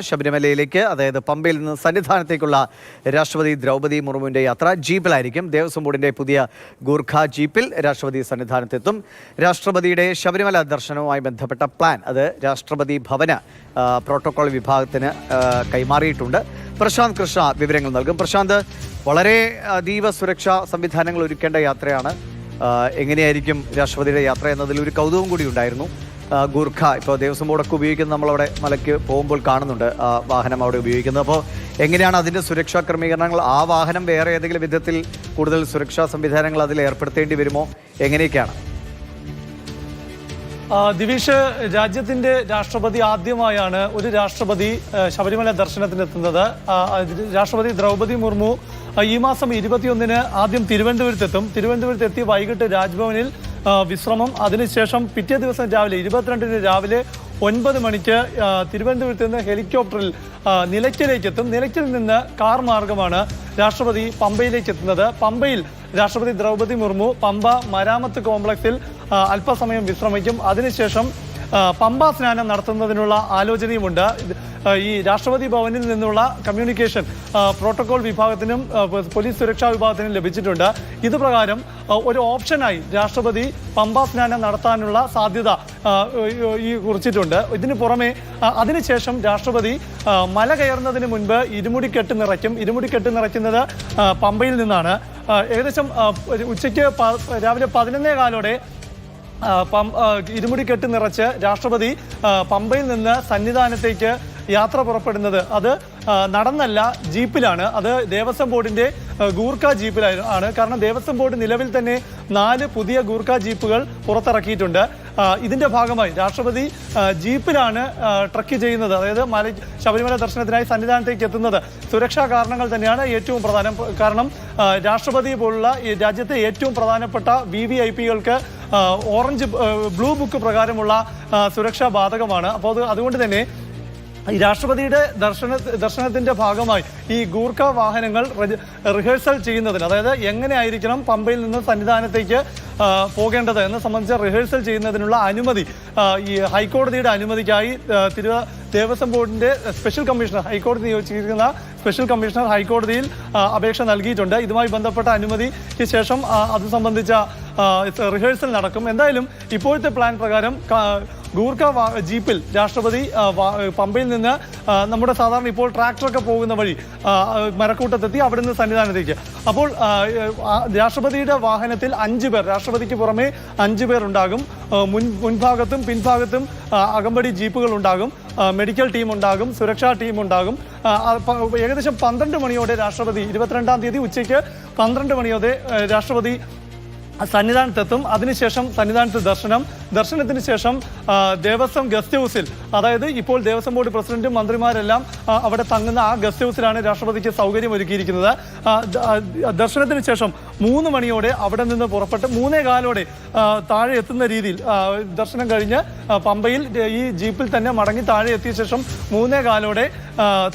ശബരിമലയിലേക്ക് അതായത് പമ്പയിൽ നിന്ന് സന്നിധാനത്തേക്കുള്ള രാഷ്ട്രപതി ദ്രൗപദി മുർമുവിന്റെ യാത്ര ജീപ്പിലായിരിക്കും. ദേവസ്വം ബോർഡിന്റെ പുതിയ ഗൂർഖ ജീപ്പിൽ രാഷ്ട്രപതി സന്നിധാനത്തെത്തും. രാഷ്ട്രപതിയുടെ ശബരിമല ദർശനവുമായി ബന്ധപ്പെട്ട പ്ലാൻ അത് രാഷ്ട്രപതി ഭവന പ്രോട്ടോകോൾ വിഭാഗത്തിന് കൈമാറിയിട്ടുണ്ട്. പ്രശാന്ത് കൃഷ്ണ വിവരങ്ങൾ നൽകും. പ്രശാന്ത് വളരെ അതീവ സുരക്ഷാ സംവിധാനങ്ങൾ ഒരുക്കേണ്ട യാത്രയാണ്. എങ്ങനെയായിരിക്കും രാഷ്ട്രപതിയുടെ യാത്ര എന്നതിൽ ഒരു കൗതുകം കൂടി ഉണ്ടായിരുന്നു. ഗൂർഖ. ഇപ്പോൾ ദേവസ്വം ബോർഡൊക്കെ ഉപയോഗിക്കുന്നത് നമ്മളവിടെ മലയ്ക്ക് പോകുമ്പോൾ കാണുന്നുണ്ട് ആ വാഹനം അവിടെ ഉപയോഗിക്കുന്നത്. അപ്പോൾ എങ്ങനെയാണ് അതിന്റെ സുരക്ഷാ ക്രമീകരണങ്ങൾ? ആ വാഹനം വേറെ ഏതെങ്കിലും വിധത്തിൽ കൂടുതൽ സുരക്ഷാ സംവിധാനങ്ങൾ അതിൽ ഏർപ്പെടുത്തേണ്ടി വരുമോ? എങ്ങനെയൊക്കെയാണ്? ദിവിഷ് രാജ്യത്തിന്റെ രാഷ്ട്രപതി ആദ്യമായാണ് ഒരു രാഷ്ട്രപതി ശബരിമല ദർശനത്തിനെത്തുന്നത്. രാഷ്ട്രപതി ദ്രൗപദി മുർമു ഈ മാസം ഇരുപത്തിയൊന്നിന് ആദ്യം തിരുവനന്തപുരത്തെത്തും. തിരുവനന്തപുരത്ത് എത്തി വൈകിട്ട് രാജ്ഭവനിൽ വിശ്രമം. അതിനുശേഷം പിറ്റേ ദിവസം രാവിലെ ഇരുപത്തിരണ്ടിന് രാവിലെ ഒൻപത് മണിക്ക് തിരുവനന്തപുരത്ത് നിന്ന് ഹെലികോപ്റ്ററിൽ നിലയ്ക്കലേക്ക് എത്തും നിലയ്ക്കൽ നിന്ന് കാർ മാർഗമാണ് രാഷ്ട്രപതി പമ്പയിലേക്ക് എത്തുന്നത് പമ്പയിൽ രാഷ്ട്രപതി ദ്രൗപദി മുർമു പമ്പ മരാമത്ത് കോംപ്ലക്സിൽ അല്പസമയം വിശ്രമിക്കും. അതിനുശേഷം പമ്പ സ്നാനം നടത്തുന്നതിനുള്ള ആലോചനയുമുണ്ട്. ഈ രാഷ്ട്രപതി ഭവനിൽ നിന്നുള്ള കമ്മ്യൂണിക്കേഷൻ പ്രോട്ടോകോൾ വിഭാഗത്തിനും പോലീസ് സുരക്ഷാ വിഭാഗത്തിനും ലഭിച്ചിട്ടുണ്ട്. ഇത് പ്രകാരം ഒരു ഓപ്ഷനായി രാഷ്ട്രപതി പമ്പ സ്നാനം നടത്താനുള്ള സാധ്യത ഈ കുറിച്ചിട്ടുണ്ട്. ഇതിന് പുറമെ അതിനുശേഷം രാഷ്ട്രപതി മല കയറുന്നതിന് മുൻപ് ഇരുമുടിക്കെട്ട് നിറയ്ക്കും. ഇരുമുടിക്കെട്ട് നിറയ്ക്കുന്നത് പമ്പയിൽ നിന്നാണ്. ഏകദേശം ഉച്ചയ്ക്ക് രാവിലെ പതിനൊന്നേ കാലോടെ ആ, കെട്ട് നിറച്ച് രാഷ്ട്രപതി പമ്പയിൽ നിന്ന് സന്നിധാനത്തേക്ക് യാത്ര പുറപ്പെടുന്നത്. അത് നടന്നല്ല ജീപ്പിലാണ്. അത് ദേവസ്വം ബോർഡിന്റെ ഗൂർഖ ജീപ്പിലായിരുന്നു ആണ്. കാരണം ദേവസ്വം ബോർഡ് നിലവിൽ തന്നെ നാല് പുതിയ ഗൂർഖ ജീപ്പുകൾ പുറത്തിറക്കിയിട്ടുണ്ട്. ഇതിന്റെ ഭാഗമായി രാഷ്ട്രപതി ജീപ്പിലാണ് ട്രക്ക് ചെയ്യുന്നത്. അതായത് മല ശബരിമല ദർശനത്തിനായി സന്നിധാനത്തേക്ക് എത്തുന്നത്. സുരക്ഷാ കാരണങ്ങൾ തന്നെയാണ് ഏറ്റവും പ്രധാനം. കാരണം രാഷ്ട്രപതി പോലുള്ള രാജ്യത്തെ ഏറ്റവും പ്രധാനപ്പെട്ട വി വി ഐ പികൾക്ക് ഓറഞ്ച് ബ്ലൂ ബുക്ക് പ്രകാരമുള്ള സുരക്ഷാ ബാധകമാണ്. അപ്പോൾ അത് അതുകൊണ്ട് തന്നെ രാഷ്ട്രപതിയുടെ ദർശന ദർശനത്തിന്റെ ഭാഗമായി ഈ ഗൂർഖ വാഹനങ്ങൾ റിഹേഴ്സൽ ചെയ്യുന്നതിന് അതായത് എങ്ങനെയായിരിക്കണം പമ്പയിൽ നിന്ന് സന്നിധാനത്തേക്ക് പോകേണ്ടത് എന്ന് സംബന്ധിച്ച് റിഹേഴ്സൽ ചെയ്യുന്നതിനുള്ള അനുമതി ഈ ഹൈക്കോടതിയുടെ അനുമതിക്കായി തിരുവ ദേവസ്വം ബോർഡിന്റെ സ്പെഷ്യൽ കമ്മീഷണർ ഹൈക്കോടതി നിയോഗിച്ചിരിക്കുന്ന സ്പെഷ്യൽ കമ്മീഷണർ ഹൈക്കോടതിയിൽ അപേക്ഷ നൽകിയിട്ടുണ്ട്. ഇതുമായി ബന്ധപ്പെട്ട അനുമതിക്ക് ശേഷം അത് സംബന്ധിച്ച റിഹേഴ്സൽ നടക്കും. എന്തായാലും ഇപ്പോഴത്തെ പ്ലാൻ പ്രകാരം ഗൂർഖ ജീപ്പിൽ രാഷ്ട്രപതി പമ്പയിൽ നിന്ന് നമ്മുടെ സാധാരണ ഇപ്പോൾ ട്രാക്ടറൊക്കെ പോകുന്ന വഴി മരക്കൂട്ടത്തെത്തി അവിടെ നിന്ന് സന്നിധാനത്തേക്ക്. അപ്പോൾ രാഷ്ട്രപതിയുടെ വാഹനത്തിൽ അഞ്ച് പേർ രാഷ്ട്രപതിക്ക് പുറമെ അഞ്ച് പേർ ഉണ്ടാകും. മുൻ മുൻഭാഗത്തും പിൻഭാഗത്തും അകമ്പടി ജീപ്പുകൾ ഉണ്ടാകും. മെഡിക്കൽ ടീം ഉണ്ടാകും സുരക്ഷാ ടീം ഉണ്ടാകും. ഏകദേശം പന്ത്രണ്ട് മണിയോടെ രാഷ്ട്രപതി ഇരുപത്തിരണ്ടാം തീയതി ഉച്ചയ്ക്ക് പന്ത്രണ്ട് മണിയോടെ രാഷ്ട്രപതി സന്നിധാനത്തെത്തും. അതിനുശേഷം സന്നിധാനത്ത് ദർശനം ദർശനത്തിന് ശേഷം ദേവസ്വം ഗസ്റ്റ് ഹൗസിൽ അതായത് ഇപ്പോൾ ദേവസ്വം ബോർഡ് പ്രസിഡന്റും മന്ത്രിമാരെല്ലാം അവിടെ തങ്ങുന്ന ആ ഗസ്റ്റ് ഹൗസിലാണ് രാഷ്ട്രപതിക്ക് സൗകര്യം ഒരുക്കിയിരിക്കുന്നത് ദർശനത്തിന് ശേഷം മൂന്ന് മണിയോടെ അവിടെ നിന്ന് പുറപ്പെട്ട് മൂന്നേ കാലോടെ താഴെ എത്തുന്ന രീതിയിൽ ദർശനം കഴിഞ്ഞ് പമ്പയിൽ ഈ ജീപ്പിൽ തന്നെ മടങ്ങി താഴെ എത്തിയ ശേഷം മൂന്നേ കാലോടെ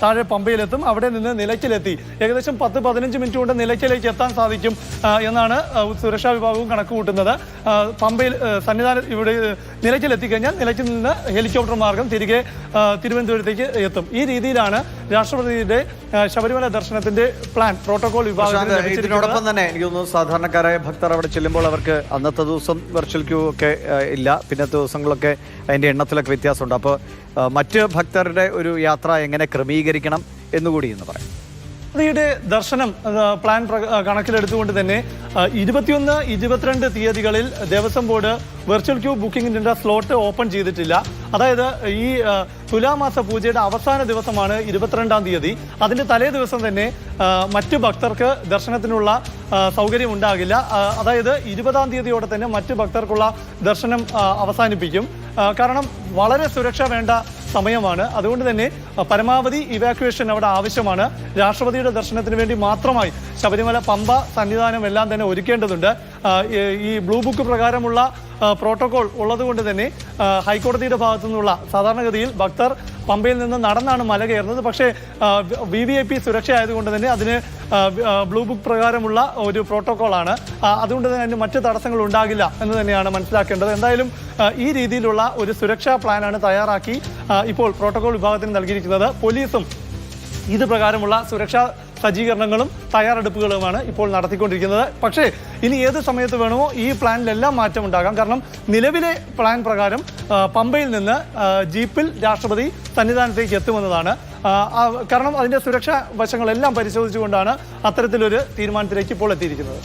താഴെ പമ്പയിലെത്തും. അവിടെ നിന്ന് നിലയ്ക്കലെത്തി. ഏകദേശം പത്ത് പതിനഞ്ച് മിനിറ്റ് കൊണ്ട് നിലയ്ക്കലേക്ക് എത്താൻ സാധിക്കും എന്നാണ് സുരക്ഷാ വിഭാഗവും കണക്ക് കൂട്ടുന്നത് പമ്പയിൽ സന്നിധാനം ഇവിടെ നിലച്ചിലെത്തിക്കഴിഞ്ഞാൽ നിലച്ചിൽ നിലയ്ക്കിൽ നിന്ന് ഹെലികോപ്റ്റർ മാർഗം തിരികെ തിരുവനന്തപുരത്തേക്ക് എത്തും. ഈ രീതിയിലാണ് രാഷ്ട്രപതിയുടെ ശബരിമല ദർശനത്തിന്റെ പ്ലാൻ പ്രോട്ടോകോൾ വിഭാഗം ഇതിനോടൊപ്പം തന്നെ എനിക്ക് തോന്നുന്നു സാധാരണക്കാരായ ഭക്തർ അവിടെ ചെല്ലുമ്പോൾ അവർക്ക് അന്നത്തെ ദിവസം വെർച്വൽ ക്യൂ ഒക്കെ ഇല്ല. പിന്നത്തെ ദിവസങ്ങളൊക്കെ അതിന്റെ എണ്ണത്തിലൊക്കെ വ്യത്യാസമുണ്ട്. അപ്പോൾ മറ്റ് ഭക്തരുടെ ഒരു യാത്ര എങ്ങനെ ക്രമീകരിക്കണം എന്നുകൂടി എന്ന് പറയാം. യുടെ ദർശനം പ്ലാൻ കണക്കിലെടുത്തുകൊണ്ട് തന്നെ ഇരുപത്തിയൊന്ന് ഇരുപത്തിരണ്ട് തീയതികളിൽ ദേവസ്വം ബോർഡ് വെർച്വൽ ക്യൂ ബുക്കിംഗിന്റെ സ്ലോട്ട് ഓപ്പൺ ചെയ്തിട്ടില്ല. അതായത് ഈ തുലാമാസ പൂജയുടെ അവസാന ദിവസമാണ് ഇരുപത്തിരണ്ടാം തീയതി. അതിന്റെ തലേ ദിവസം തന്നെ മറ്റു ഭക്തർക്ക് ദർശനത്തിനുള്ള സൗകര്യം ഉണ്ടാകില്ല. അതായത് ഇരുപതാം തീയതിയോടെ തന്നെ മറ്റു ഭക്തർക്കുള്ള ദർശനം അവസാനിപ്പിക്കും. കാരണം വളരെ സുരക്ഷ വേണ്ട സമയമാണ്. അതുകൊണ്ട് തന്നെ പരമാവധി ഇവാക്യുവേഷൻ അവിടെ ആവശ്യമാണ്. രാഷ്ട്രപതിയുടെ ദർശനത്തിന് വേണ്ടി മാത്രമായി ശബരിമല പമ്പ സന്നിധാനം എല്ലാം തന്നെ ഒരുക്കേണ്ടതുണ്ട്. ഈ- ബ്ലൂ ബുക്ക് പ്രകാരമുള്ള പ്രോട്ടോകോൾ ഉള്ളതുകൊണ്ട് തന്നെ ഹൈക്കോടതിയുടെ ഭാഗത്തു നിന്നുള്ള സാധാരണഗതിയിൽ ഭക്തർ പമ്പയിൽ നിന്ന് നടന്നാണ് മല കയറുന്നത്. പക്ഷേ വി വി ഐ പി സുരക്ഷ ആയതുകൊണ്ട് തന്നെ അതിന് ബ്ലൂ ബുക്ക് പ്രകാരമുള്ള ഒരു പ്രോട്ടോകോളാണ്. അതുകൊണ്ട് തന്നെ അതിന് മറ്റ് തടസ്സങ്ങൾ ഉണ്ടാകില്ല എന്ന് തന്നെയാണ് മനസ്സിലാക്കേണ്ടത്. എന്തായാലും ഈ രീതിയിലുള്ള ഒരു സുരക്ഷാ പ്ലാനാണ് തയ്യാറാക്കി ഇപ്പോൾ പ്രോട്ടോകോൾ വിഭാഗത്തിന് നൽകിയിരിക്കുന്നത്. പോലീസും ഇത് പ്രകാരമുള്ള സുരക്ഷാ സജ്ജീകരണങ്ങളും തയ്യാറെടുപ്പുകളുമാണ് ഇപ്പോൾ നടത്തിക്കൊണ്ടിരിക്കുന്നത്. പക്ഷേ ഇനി ഏത് സമയത്ത് വേണമോ ഈ പ്ലാനിലെല്ലാം മാറ്റം ഉണ്ടാകാം. കാരണം നിലവിലെ പ്ലാൻ പ്രകാരം പമ്പയിൽ നിന്ന് ജീപ്പിൽ രാഷ്ട്രപതി സന്നിധാനത്തേക്ക് എത്തുമെന്നതാണ്. കാരണം അതിന്റെ സുരക്ഷാ വശങ്ങളെല്ലാം പരിശോധിച്ചുകൊണ്ടാണ് അത്തരത്തിലൊരു തീരുമാനത്തിലേക്ക് ഇപ്പോൾ എത്തിയിരിക്കുന്നത്.